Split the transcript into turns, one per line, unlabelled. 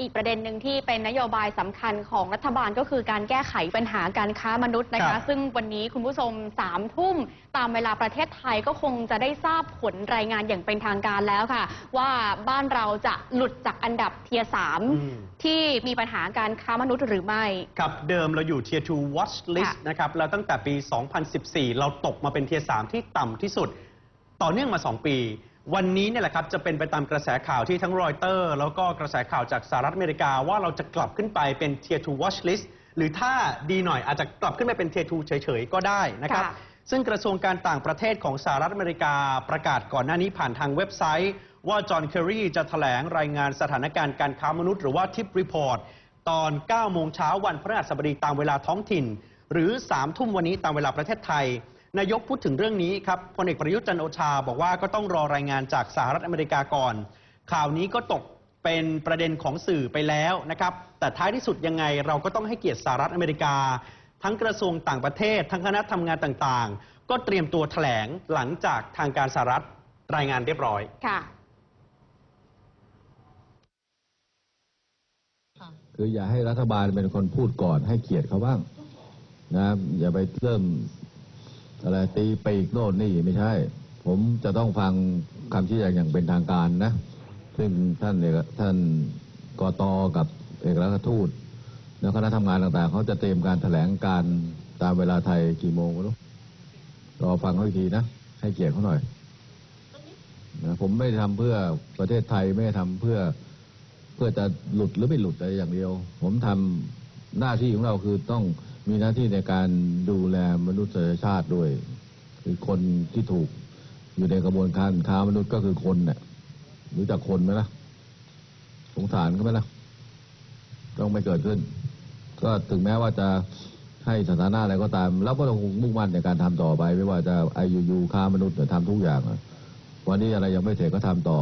อีกประเด็นหนึ่งที่เป็นนโยบายสำคัญของรัฐบาลก็คือการแก้ไขปัญหาการค้ามนุษย์นะ
ครั
คะ
บ
ซึ่งวันนี้คุณผู้ชมสามทุ่มตามเวลาประเทศไทยก็คงจะได้ทราบผลรายงานอย่างเป็นทางการแล้วค่ะ ว่าบ้านเราจะหลุดจากอันดับเทียสาม
อืม
ที่มีปัญหาการค้ามนุษย์หรือไม่
ครับเดิมเราอยู่ Tier 2 Watch List
ค่ะ
นะครับแล้วตั้งแต่ปี 2014 เราตกมาเป็น Tier 3ที่ต่ำที่สุด ต่อเนื่องมา 2 ปี วันนี้เนี่ยแหละครับจะเป็นไปตามกระแสข่าวที่ทั้งรอยเตอร์ แล้วก็กระแสข่าวจากสหรัฐอเมริกาว่าเราจะกลับขึ้นไปเป็น Tier 2 Watch List หรือถ้าดีหน่อยอาจจะกลับขึ้นไปเป็น Tier 2 เฉยๆ ก็ได้นะครับ
ค่ะ
ซึ่งกระทรวงการต่างประเทศของสหรัฐอเมริกาประกาศก่อนหน้านี้ผ่านทางเว็บไซต์ ว่าจอห์นเคอรีจะแถลงรายงานสถานการณ์การค้ามนุษย์หรือว่าทิปรีพอร์ตตอน 9 โมงเช้าวันพฤหัสบดีตามเวลาท้องถิ่น หรือ 3 ทุ่มวันนี้ตามเวลาประเทศไทย นายกพูดถึงเรื่องนี้ครับพลเอกประยุทธ์จันทร์โอชา บอกว่าก็ต้องรอรายงานจากสหรัฐอเมริกาก่อน ข่าวนี้ก็ตกเป็นประเด็นของสื่อไปแล้วนะครับ แต่ท้ายที่สุดยังไงเราก็ต้องให้เกียรติสหรัฐอเมริกา ทั้งกระทรวงต่างประเทศ ทั้งคณะทำงานต่างๆ ก็เตรียมตัวแถลงหลังจากทางการสหรัฐรายงานเรียบร้อย
ค่ะ
คืออย่าให้รัฐบาลเป็นคนพูดก่อนให้เกียรติเขาบ้างนะอย่าไปเริ่ม อะไรตีปีกโน่นนี่ไม่ใช่ ผมจะต้องฟังคำชี้แจงอย่างเป็นทางการนะ ซึ่งท่านเอกท่านกตกับเอกอัครทูตแล้วคณะทำงานต่างๆ เขาจะเตรียมการแถลงการตามเวลาไทยกี่โมงรู้รอฟังเขาอีกทีนะ ให้เกียรติเขาหน่อยนะผมไม่ได้ทำเพื่อประเทศไทยไม่ได้ทำเพื่อเพื่อจะหลุดหรือไม่หลุดอะไรอย่างเดียว ผมทำหน้าที่ของเราคือต้อง มีหน้าที่ในการดูแลมนุษยชาติด้วย คือคนที่ถูกอยู่ในกระบวนการค้ามนุษย์ก็คือคนเนี่ยรู้จักคนไหมล่ะ สงสารเขาไหมล่ะ ต้องไม่เกิดขึ้น ก็ถึงแม้ว่าจะให้สถานะอะไรก็ตามแล้วก็ต้องมุ่งมั่นในการทำต่อไป ไม่ว่าจะไอยูยูค้ามนุษย์เนี่ยทำทุกอย่างวันนี้อะไรยังไม่เสร็จก็ทำต่อ